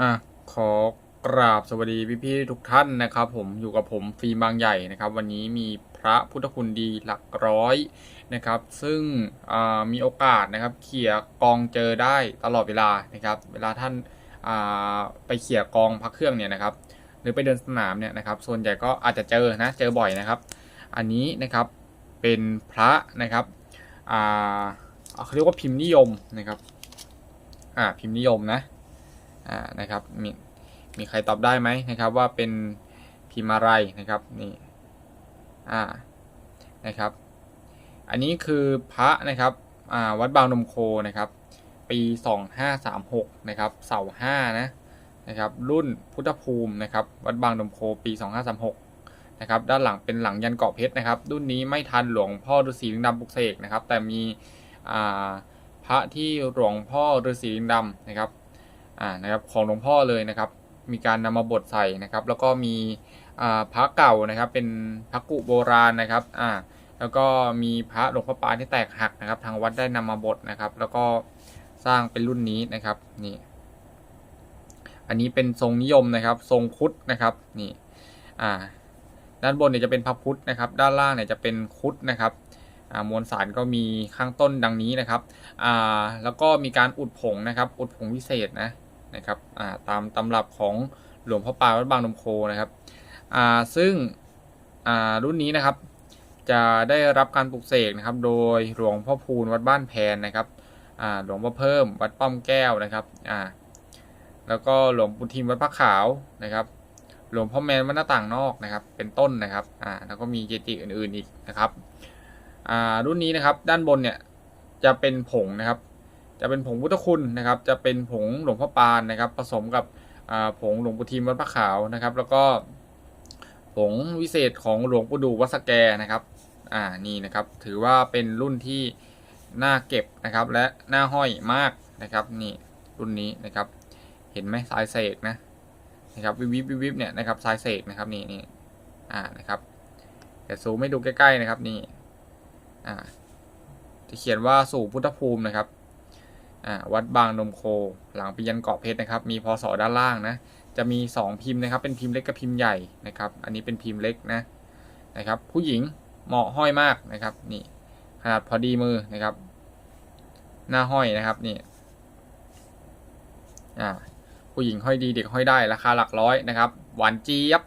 อะขอกราบสวัสดีพี่ๆทุกท่านนะครับ ผมอยู่กับผมฟิล์มบางใหญ่นะครับ วันนี้มีพระพุทธคุณดีหลักร้อยนะครับ ซึ่งอ่ามีโอกาสนะครับ เขี่ยกองเจอได้ตลอดเวลานะครับ เวลาท่านอ่าไปเขี่ยกองพักเครื่องเนี่ยนะครับ หรือไปเดินสนามเนี่ยนะครับ ส่วนใหญ่ก็อาจจะเจอนะเจอบ่อยนะครับ อันนี้นะครับเป็นพระนะครับอ่าเขาเรียกว่าพิมพ์นิยมนะครับอ่าพิมพ์นิยมนะ อ่านะครับมีมีใครตอบได้ไหมนะครับว่าเป็นพิมพ์อะไรนะครับนี่อ่านะครับ อันนี้คือพระนะครับอ่าวัดบางนมโคนะครับ ปี 2536นะครับเสาห้านะนะครับรุ่นพุทธภูมินะครับวัดบางนมโคปี 2536นะครับด้านหลังเป็นหลังยันเกาะเพชรนะครับ รุ่นนี้ไม่ทันหลวงพ่อฤาษีลิงดำปุกเสกนะครับ แต่มีอ่าพระที่หลวงพ่อฤาษีลิงดำนะครับ อ่านะครับของหลวงพ่อเลยนะครับ มีการนำมาบดใส่นะครับ แล้วก็มีอ่าพระเก่านะครับ เป็นพระกุโบราณนะครับอ่าแล้วก็มีพระหลวงพ่อปานที่แตกหักนะครับ ทางวัดได้นำมาบดนะครับ แล้วก็สร้างเป็นรุ่นนี้นะครับนี่อันนี้เป็นทรงนิยมนะครับ ทรงคุดนะครับนี่อ่าด้านบนเนี่ยจะเป็นพระพุทธนะครับ ด้านล่างเนี่ยจะเป็นคุดนะครับมวลสารก็มีข้างต้นดังนี้นะครับ แล้วก็มีการอุดผงนะครับ อุดผงวิเศษนะ นะครับาตามตำรับของหลวงพ่อปาวัดบางนมโคนะครับซึ่งรุ่นนี้นะครับจะได้รับการปลุกเสกนะครับ โดยหลวงพ่อพูนวัดบ้านแพนนะครับหลวงพ่อเพิ่มวัดป้อมแก้วนะครับแล้วก็หลวงปู่ทิมวัดพระขาวนะครับ หลวงพ่อแมนวัดหน้าต่างนอกนะครับ เป็นต้นนะครับแล้วก็มีเจติอื่นๆอีกนะครับรุ่นนี้นะครับด้านบนเนี่ยจะเป็นผงนะครับ จะเป็นผงพุทธคุณนะครับ จะเป็นผงหลวงพ่อปานนะครับ ผสมกับผงหลวงปู่ทิมวัดพระขาวนะครับ แล้วก็ผงวิเศษของหลวงปู่ดูวัดสแกนะครับอ่านี่นะครับ ถือว่าเป็นรุ่นที่น่าเก็บนะครับ และน่าห้อยมากนะครับ นี่รุ่นนี้นะครับ เห็นไหมสายเสกนะนะครับวิบวิบวิบวิบเนี่ยนะครับสายเสกนะครับนี่นี่อ่านะครับแต่ซูมไม่ดูใกล้ๆนะครับนี่อ่าจะเขียนว่าสู่พุทธภูมินะครับ วัดบางนมโค หลังปียันเกาะเพชรนะครับ มีพศด้านล่างนะ จะมี 2 พิมพ์นะครับ เป็นพิมพ์เล็กกับพิมพ์ใหญ่นะครับ อันนี้เป็นพิมพ์เล็กนะนะครับ ผู้หญิงเหมาะห้อยมากนะครับ นี่ขนาดพอดีมือนะครับ หน้าห้อยนะครับนี่อ่าผู้หญิงห้อยดีเด็กห้อยได้ราคาหลักร้อยนะครับ หวานเจี๊ยบ